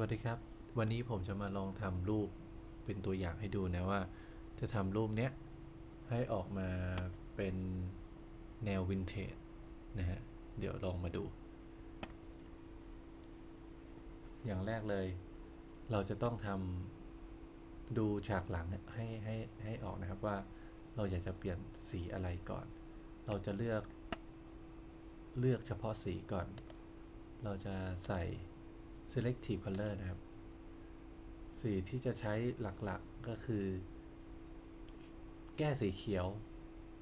วัสดีครับ วันนี้ผมจะมาลองทำรูปเป็นตัวอย่างให้ดูนะว่า จะทำรูปเนี้ยให้ออกมาเป็นแนววินเทจนะฮะ เดี๋ยวลองมาดู อย่างแรกเลย เราจะต้องทำดูฉากหลังให้ให้ให้ออกนะครับว่าเราอยากจะเปลี่ยนสีอะไรก่อน เราจะเลือก เลือกเฉพาะสีก่อน เราจะใส่ selective color นะครับ สีที่จะใช้หลักๆก็คือ แก้สีเขียว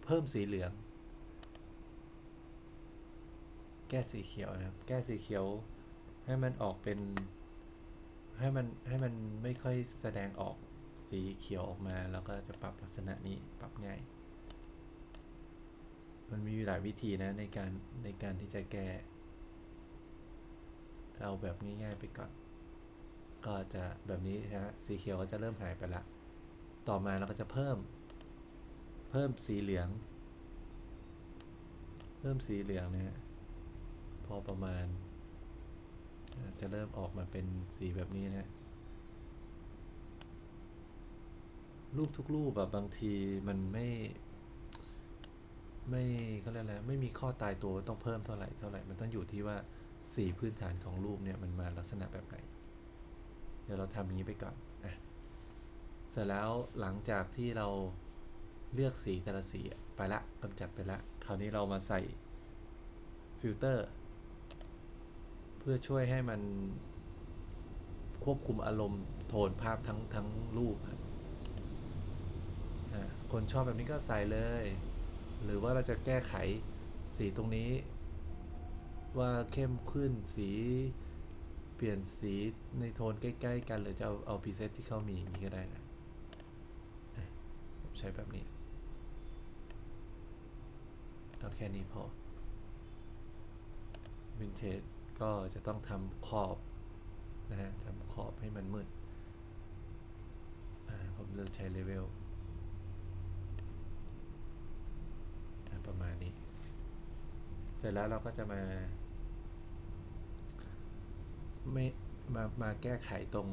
เพิ่มสีเหลือง แก้สีเขียวนะครับ แก้สีเขียวให้มันออกเป็น ให้มันให้มันไม่ค่อยแสดงออกสีเขียวออกมาแล้วก็จะปรับลักษณะนี้ปรับง่าย มันมีหลายวิธีนะในการในการที่จะแก้ เอาแบบง่ายๆไปก่อน ก็จะแบบนี้นะสีเขียวก็จะเริ่มหายไปละ ต่อมาเราก็จะเพิ่ม เพิ่มสีเหลือง เพิ่มสีเหลืองนะฮะพอประมาณ จะเริ่มออกมาเป็นสีแบบนี้นะรูปทุกรูปแบบบางทีมันไม่ไม่เขาเรียกอะไรไม่มีข้อตายตัวต้องเพิ่มเท่าไหร่เท่าไหร่ มันต้องอยู่ที่ว่า สีพื้นฐานของรูปเนี่ยมันมาลักษณะแบบไหน เดี๋ยวเราทำอย่างนี้ไปก่อนอะเสร็จแล้วหลังจากที่เราเลือกสีแต่ละสีไปละกำจัดไปละ คราวนี้เรามาใส่ฟิลเตอร์เพื่อช่วยให้มันควบคุมอารมณ์โทนภาพทั้งทั้งรูปคนชอบแบบนี้ก็ใส่เลย หรือว่าเราจะแก้ไขสีตรงนี้ ว่าเข้มขึ้นสีเปลี่ยนสีในโทนใกล้ๆกันหรือจะเอาเอาพรีเซตที่เขามีมีก็ได้นะใช้แบบนี้เอาแค่นี้พอวินเทจก็จะต้องทำขอบนะฮะทำขอบให้มันมืดผมเลือกใช้เลเวลประมาณนี้ เสร็จแล้วเราก็จะมา ไม่มามาแก้ไขตรง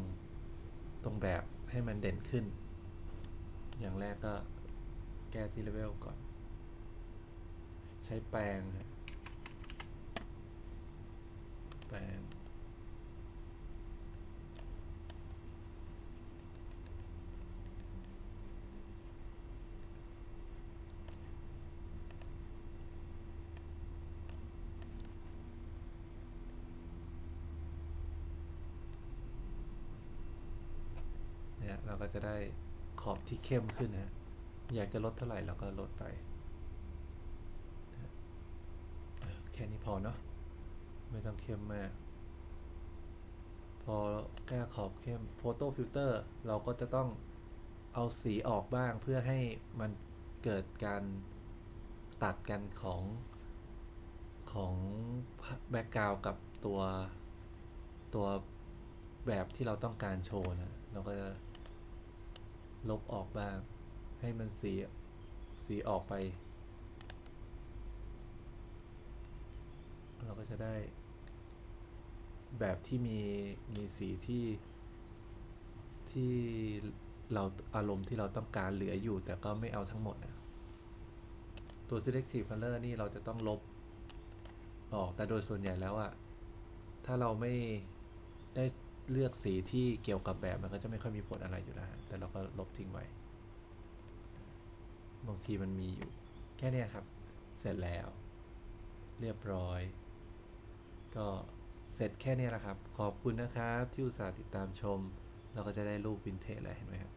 ตรงแบบให้มันเด่นขึ้น อย่างแรกก็แก้ที่เลเวลก่อน ใช้แปลงฮะแปลง เนี่ยเราก็จะได้ขอบที่เข้มขึ้นฮะอยากจะลดเท่าไหร่เราก็ลดไปแค่นี้พอเนาะไม่ต้องเข้มมาก พอแก้ขอบเข้มโฟโต้ฟิลเตอร์เราก็จะต้องเอาสีออกบ้างเพื่อให้มันเกิดการตัดกันของของแบ็กกราวกับตัวตัวแบบที่เราต้องการโชว์นะ เราก็จะ ลบออกบ้าง ให้มันสีสีออกไป เราก็จะได้ แบบที่มีมีสีที่ที่เราอารมณ์ที่เราต้องการเหลืออยู่ แต่ก็ไม่เอาทั้งหมดนะตัว selective color นี่เราจะต้องลบออกแต่โดยส่วนใหญ่แล้วอะถ้าเราไม่ได้ เลือกสีที่เกี่ยวกับแบบมันก็จะไม่ค่อยมีผลอะไรอยู่แล้ว แต่เราก็ลบทิ้งไว้ บางทีมันมีอยู่ แค่นี้ครับ เสร็จแล้ว เรียบร้อย ก็เสร็จแค่นี้แหละครับ ขอบคุณนะครับที่อุตส่าห์ติดตามชม เราก็จะได้รูปวินเทจแลยเห็นไหมครับ